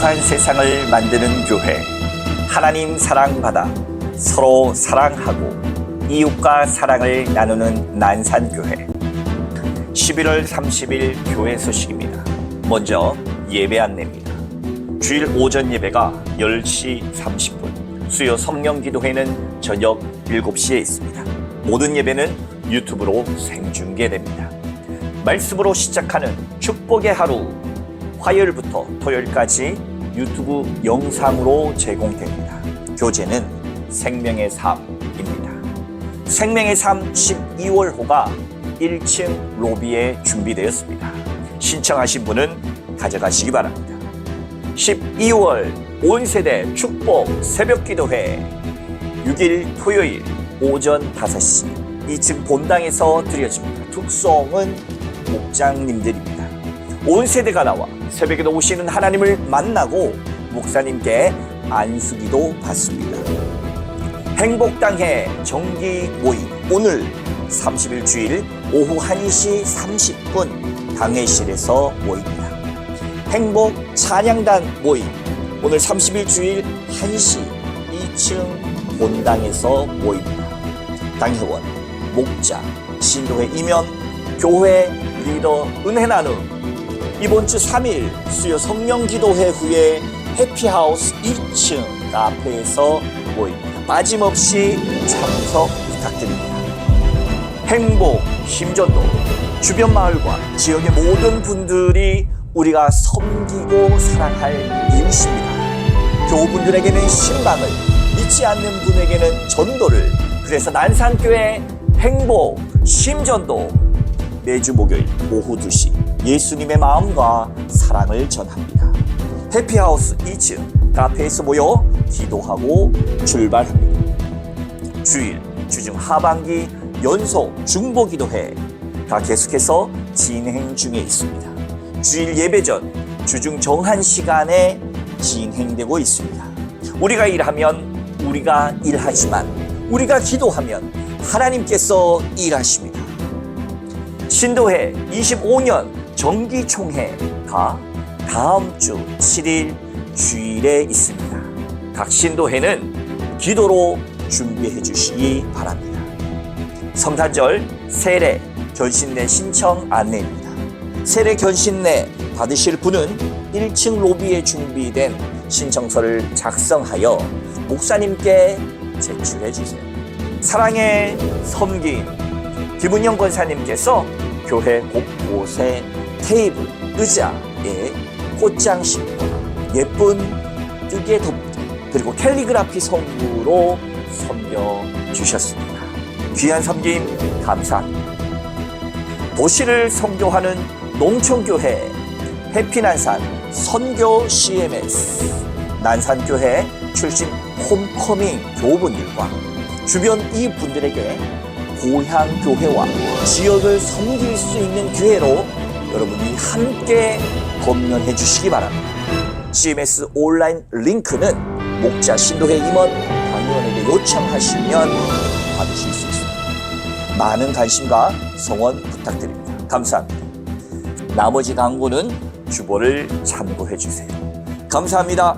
행복한 세상을 만드는 교회. 하나님 사랑받아 서로 사랑하고 이웃과 사랑을 나누는 난산교회. 11월 30일 교회 소식입니다. 먼저 예배 안내입니다. 주일 오전 예배가 10시 30분, 수요 성령 기도회는 저녁 7시에 있습니다. 모든 예배는 유튜브로 생중계됩니다. 말씀으로 시작하는 축복의 하루, 화요일부터 토요일까지 유튜브 영상으로 제공됩니다. 교재는 생명의 삶입니다. 생명의 삶 12월호가 1층 로비에 준비되었습니다. 신청하신 분은 가져가시기 바랍니다. 12월 온 세대 축복 새벽 기도회 6일 토요일 오전 5시 2층 본당에서 드려집니다. 특성은 목장님들입니다. 온 세대가 나와 새벽에도 오시는 하나님을 만나고 목사님께 안수기도 받습니다. 행복당회 정기 모임 오늘 30일 주일 오후 1시 30분 당회실에서 모입니다. 행복 찬양단 모임 오늘 30일 주일 1시 2층 본당에서 모입니다. 당회원, 목자, 신도회 이면, 교회 리더 은혜 나눔 이번 주 3일 수요 성령 기도회 후에 해피하우스 2층 카페에서 모입니다. 빠짐없이 참석 부탁드립니다. 행복, 힘전도, 주변 마을과 지역의 모든 분들이 우리가 섬기고 사랑할 이웃입니다. 교우분들에게는 신방을, 믿지 않는 분에게는 전도를, 그래서 난산교회 행복, 심전도 매주 목요일 오후 2시 예수님의 마음과 사랑을 전합니다. 해피하우스 2층 카페에서 모여 기도하고 출발합니다. 주일 주중 하반기 연속 중보 기도회 가 계속해서 진행 중에 있습니다. 주일 예배 전 주중 정한 시간에 진행되고 있습니다. 우리가 일하면 우리가 일하지만 우리가 기도하면 하나님께서 일하십니다. 신도회 25년 정기총회가 다음 주 7일 주일에 있습니다. 각 신도회는 기도로 준비해 주시기 바랍니다. 성탄절 세례 견신내 신청 안내입니다. 세례 견신내 받으실 분은 1층 로비에 준비된 신청서를 작성하여 목사님께 제출해 주세요. 사랑의 섬김 김은영 권사님께서 교회 곳곳에 테이블, 의자에 꽃장 심고 예쁜 뜨개 덮개 그리고 캘리그라피 선물로 섬겨 주셨습니다. 귀한 섬김 감사합니다. 도시를 선교하는 농촌교회 해피난산 선교 CMS 난산교회 출신 홈커밍 교우분들과 주변 이분들에게 고향 교회와 지역을 섬길 수 있는 기회로 여러분이 함께 건면해 주시기 바랍니다. CMS 온라인 링크는 목자 신도회 임원 강의원에게 요청하시면 받으실 수 있습니다. 많은 관심과 성원 부탁드립니다. 감사합니다. 나머지 광고는 주보를 참고해 주세요. 감사합니다.